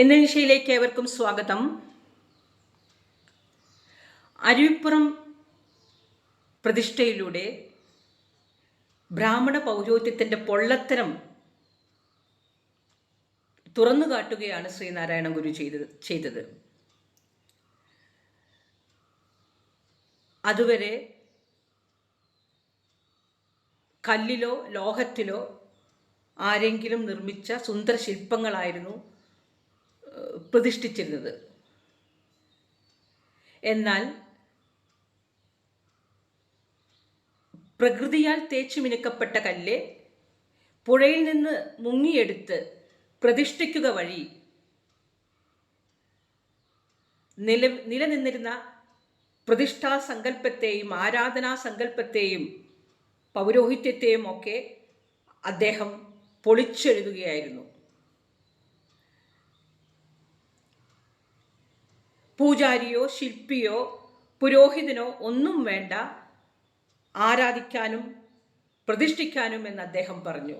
എന്ന ഏവർക്കും സ്വാഗതം. അരുവിപ്പുറം പ്രതിഷ്ഠയിലൂടെ ബ്രാഹ്മണ പൗരോഹിത്യത്തിന്റെ പൊള്ളത്തരം തുറന്നു കാട്ടുകയാണ് ശ്രീനാരായണ ഗുരു ചെയ്തത് ചെയ്തത്. അതുവരെ കല്ലിലോ ലോഹത്തിലോ ആരെങ്കിലും നിർമ്മിച്ച സുന്ദര ശില്പങ്ങളായിരുന്നു പ്രതിഷ്ഠിച്ചിരുന്നത്. എന്നാൽ പ്രകൃതിയാൽ തേച്ചു മിനുക്കപ്പെട്ട കല്ല് പുഴയിൽ നിന്ന് മുങ്ങിയെടുത്ത് പ്രതിഷ്ഠിക്കുക വഴി നില നിലനിന്നിരുന്ന പ്രതിഷ്ഠാ സങ്കല്പത്തെയും ആരാധനാ സങ്കല്പത്തെയും പൗരോഹിത്യത്തെയും ഒക്കെ അദ്ദേഹം പൊളിച്ചെഴുതുകയായിരുന്നു. പൂജാരിയോ ശില്പിയോ പുരോഹിതനോ ഒന്നും വേണ്ട. ആരാധിക്കാനും പ്രതിഷ്ഠിക്കാനും എന്ന് അദ്ദേഹം പറഞ്ഞു.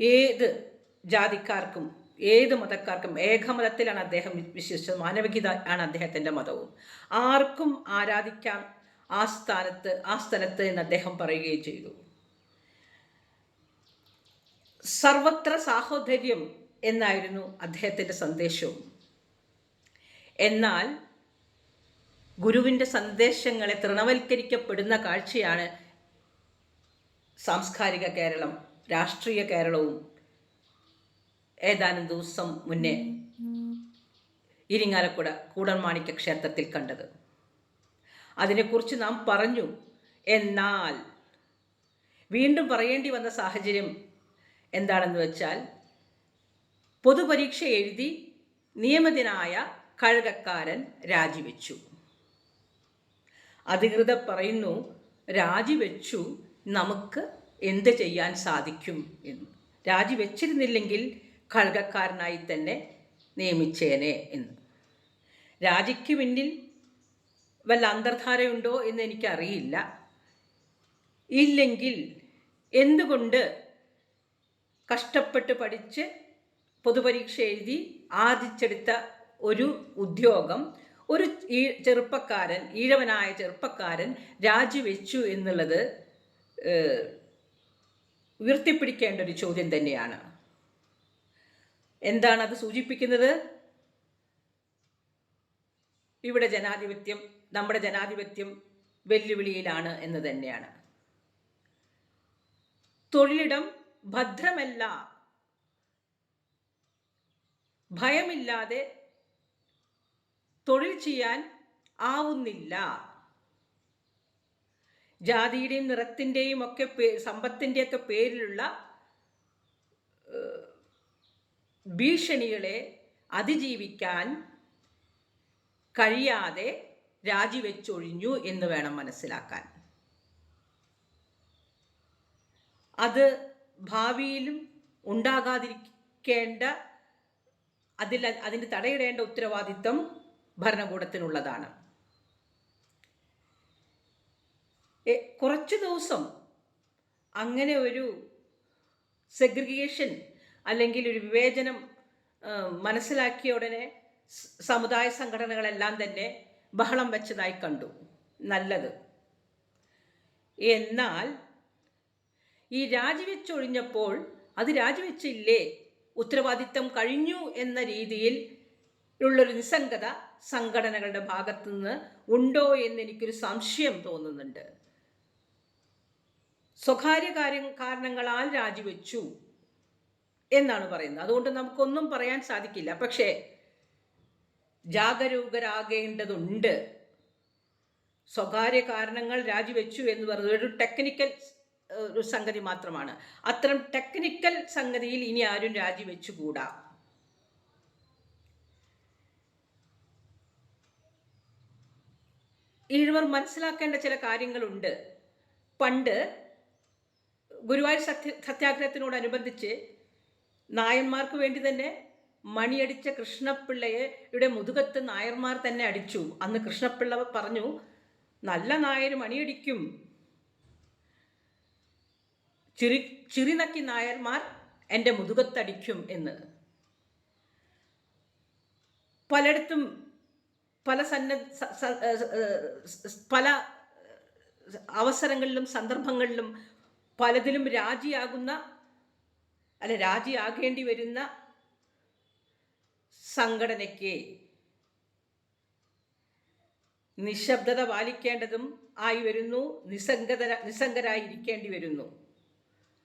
ഏത് ജാതിക്കാർക്കും ഏത് മതക്കാർക്കും ഏകമതത്തിലാണ് അദ്ദേഹം വിശ്വസിച്ചത്. മാനവികത ആണ് അദ്ദേഹത്തിന്റെ മതവും. ആർക്കും ആരാധിക്കാം ആ സ്ഥാനത്ത് ആ സ്ഥലത്ത് എന്ന് അദ്ദേഹം പറയുകയും ചെയ്തു. സർവത്ര സാഹോദര്യം എന്നായിരുന്നു അദ്ദേഹത്തിന്റെ സന്ദേശവും. എന്നാൽ ഗുരുവിന്റെ സന്ദേശങ്ങളെ തൃണവൽക്കരിക്കപ്പെടുന്ന കാഴ്ചയാണ് സാംസ്കാരിക കേരളം രാഷ്ട്രീയ കേരളവും ഏതാനും ദിവസം മുന്നേ ഇരിങ്ങാലക്കുട കൂടൻമാണിക്യ ക്ഷേത്രത്തിൽ കണ്ടത്. അതിനെക്കുറിച്ച് നാം പറഞ്ഞു. എന്നാൽ വീണ്ടും പറയേണ്ടി വന്ന സാഹചര്യം എന്താണെന്ന് വെച്ചാൽ പൊതുപരീക്ഷ എഴുതി നിയമിതനായ കഴകക്കാരൻ രാജിവെച്ചു. അധികൃതർ പറയുന്നു രാജിവെച്ചു നമുക്ക് എന്ത് ചെയ്യാൻ സാധിക്കും? എന്ന്. രാജിവെച്ചിരുന്നില്ലെങ്കിൽ കഴകക്കാരനായി തന്നെ നിയമിച്ചേനെ എന്ന്. രാജിക്ക് പിന്നിൽ വല്ല അന്തർധാരയുണ്ടോ എന്ന് എനിക്കറിയില്ല. ഇല്ലെങ്കിൽ എന്തുകൊണ്ട് കഷ്ടപ്പെട്ട് പഠിച്ച് പൊതുപരീക്ഷ എഴുതി ആർജിച്ചെടുത്ത ഒരു ഉദ്യോഗം ഒരു ഈ ചെറുപ്പക്കാരൻ ഈഴവനായ ചെറുപ്പക്കാരൻ രാജിവെച്ചു എന്നുള്ളത് ഉയർത്തിപ്പിടിക്കേണ്ട ഒരു ചോദ്യം തന്നെയാണ്. എന്താണ് അത് സൂചിപ്പിക്കുന്നത്? ഇവിടെ ജനാധിപത്യം നമ്മുടെ ജനാധിപത്യം വെല്ലുവിളിയിലാണ് എന്ന് തന്നെയാണ്. തൊഴിലിടം ഭദ്രമല്ല ഭയമില്ലാതെ തൊഴിൽ ചെയ്യാൻ ആവുന്നില്ല. ജാതിയുടെയും നിറത്തിന്റെയും ഒക്കെ സമ്പത്തിന്റെയൊക്കെ പേരിലുള്ള ഭീഷണികളെ അതിജീവിക്കാൻ കഴിയാതെ രാജിവെച്ചൊഴിഞ്ഞു എന്ന് വേണം മനസ്സിലാക്കാൻ. അത് ഭാവിയിലും ഉണ്ടാകാതിരിക്കേണ്ട അതിൽ അതിന് തടയിടേണ്ട ഉത്തരവാദിത്വം ഭരണകൂടത്തിനുള്ളതാണ്. കുറച്ച് ദിവസം അങ്ങനെ ഒരു സെഗ്രിഗേഷൻ അല്ലെങ്കിൽ ഒരു വിവേചനം മനസ്സിലാക്കിയ ഉടനെ സമുദായ സംഘടനകളെല്ലാം തന്നെ ബഹളം വെച്ചതായി കണ്ടു. നല്ലത്. എന്നാൽ ഈ രാജിവെച്ചൊഴിഞ്ഞപ്പോൾ അത് രാജിവെച്ചില്ലേ? ഉത്തരവാദിത്തം കഴിഞ്ഞു എന്ന രീതിയിൽ ഉള്ളൊരു നിസ്സംഗത സംഘടനകളുടെ ഭാഗത്തു നിന്ന് ഉണ്ടോ എന്ന് എനിക്കൊരു സംശയം തോന്നുന്നുണ്ട്. സ്വകാര്യ കാര്യം കാരണങ്ങളാൽ രാജിവെച്ചു എന്നാണ് പറയുന്നത്. അതുകൊണ്ട് നമുക്കൊന്നും പറയാൻ സാധിക്കില്ല. പക്ഷേ ജാഗരൂകരാകേണ്ടതുണ്ട്. സ്വകാര്യ കാരണങ്ങൾ രാജിവെച്ചു എന്ന് പറഞ്ഞത് ഒരു ടെക്നിക്കൽ ഒരു സംഗതി മാത്രമാണ്. അത്തരം ടെക്നിക്കൽ സംഗതിയിൽ ഇനി ആരും രാജിവെച്ചുകൂടാ. ഇവർ മനസ്സിലാക്കേണ്ട ചില കാര്യങ്ങളുണ്ട്. പണ്ട് ഗുരുവായൂർ സത്യ സത്യാഗ്രഹത്തിനോടനുബന്ധിച്ച് നായന്മാർക്ക് വേണ്ടി തന്നെ മണിയടിച്ച കൃഷ്ണപിള്ളയെ യുടെ മുതുകത്ത് നായർമാർ തന്നെ അടിച്ചു. അന്ന് കൃഷ്ണപിള്ള പറഞ്ഞു നല്ല നായർ മണിയടിക്കും. ചിറി നക്കി നായർമാർ എന്റെ മുതുകത്തടിക്കും എന്ന്. പലയിടത്തും പല സന്ന പല അവസരങ്ങളിലും സന്ദർഭങ്ങളിലും പലതിലും രാജിയാകുന്ന അല്ല രാജിയാകേണ്ടി വരുന്ന സംഘടനയ്ക്ക് നിശബ്ദത പാലിക്കേണ്ടതും ആയി വരുന്നു നിസ്സംഗത നിസ്സംഗരായിരിക്കേണ്ടി വരുന്നു.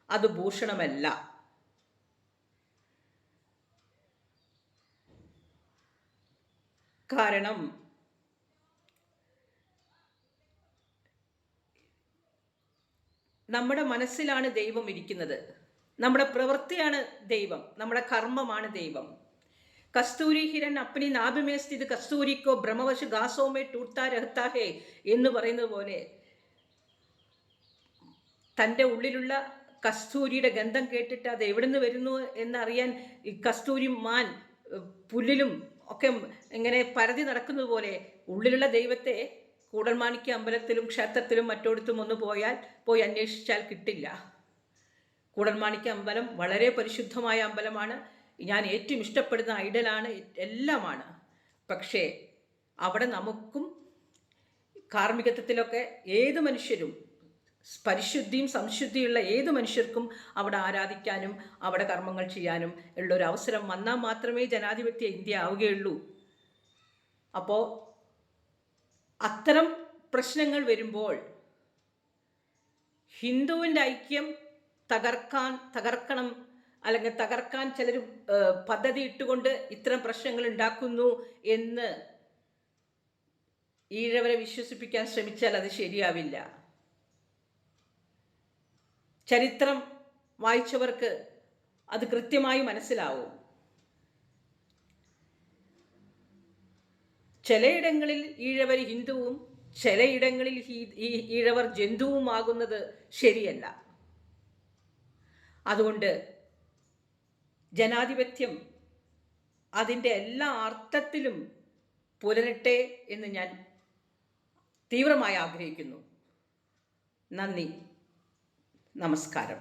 അത് ഭൂഷണമല്ല. കാരണം നമ്മുടെ മനസ്സിലാണ് ദൈവം ഇരിക്കുന്നത്. നമ്മുടെ പ്രവൃത്തിയാണ് ദൈവം. നമ്മുടെ കർമ്മമാണ് ദൈവം. കസ്തൂരി ഹിരൺ അപ്പനി നാഭിമേ സ്ഥിതി കസ്തൂരിക്കോ ബ്രഹ്മവശ ഗാസോമേ ടൂട്ടാ രഹത്താഹേ എന്ന് പറയുന്നത് പോലെ തന്റെ ഉള്ളിലുള്ള കസ്തൂരിയുടെ ഗന്ധം കേട്ടിട്ട് അത് എവിടെ നിന്ന് വരുന്നു എന്നറിയാൻ ഈ കസ്തൂരി മാൻ പുല്ലിലും ഒക്കെ ഇങ്ങനെ പരതി നടക്കുന്നതുപോലെ ഉള്ളിലുള്ള ദൈവത്തെ കൂടൽമാണിക്യ അമ്പലത്തിലും ക്ഷേത്രത്തിലും മറ്റോടത്തും ഒന്ന് പോയാൽ പോയി അന്വേഷിച്ചാൽ കിട്ടില്ല. കൂടൽമാണിക്യ അമ്പലം വളരെ പരിശുദ്ധമായ അമ്പലമാണ്. ഞാൻ ഏറ്റവും ഇഷ്ടപ്പെടുന്ന ഐഡലാണ് എല്ലാമാണ്. പക്ഷേ അവിടെ നമുക്കും കാർമ്മികത്വത്തിലൊക്കെ ഏത് മനുഷ്യരും പരിശുദ്ധിയും സംശുദ്ധിയുള്ള ഏത് മനുഷ്യർക്കും അവിടെ ആരാധിക്കാനും അവിടെ കർമ്മങ്ങൾ ചെയ്യാനും ഉള്ളൊരു അവസരം വന്നാൽ മാത്രമേ ജനാധിപത്യ ഇന്ത്യ ആവുകയുള്ളൂ. അപ്പോൾ അത്തരം പ്രശ്നങ്ങൾ വരുമ്പോൾ ഹിന്ദുവിന്റെ ഐക്യം തകർക്കാൻ തകർക്കണം അല്ലെങ്കിൽ തകർക്കാൻ ചിലർ പദ്ധതി ഇട്ടുകൊണ്ട് ഇത്തരം പ്രശ്നങ്ങൾ ഉണ്ടാക്കുന്നു എന്ന് ഈഴവരെ വിശ്വസിപ്പിക്കാൻ ശ്രമിച്ചാൽ അത് ശരിയാവില്ല. ചരിത്രം വായിച്ചവർക്ക് അത് കൃത്യമായി മനസ്സിലാവും. ചിലയിടങ്ങളിൽ ഈഴവർ ഹിന്ദുവും ചിലയിടങ്ങളിൽ ഈഴവർ ജന്തുവുമാകുന്നത് ശരിയല്ല. അതുകൊണ്ട് ജനാധിപത്യം അതിന്റെ എല്ലാ അർത്ഥത്തിലും പുലരട്ടെ എന്ന് ഞാൻ തീവ്രമായി ആഗ്രഹിക്കുന്നു. നന്ദി. നമസ്കാരം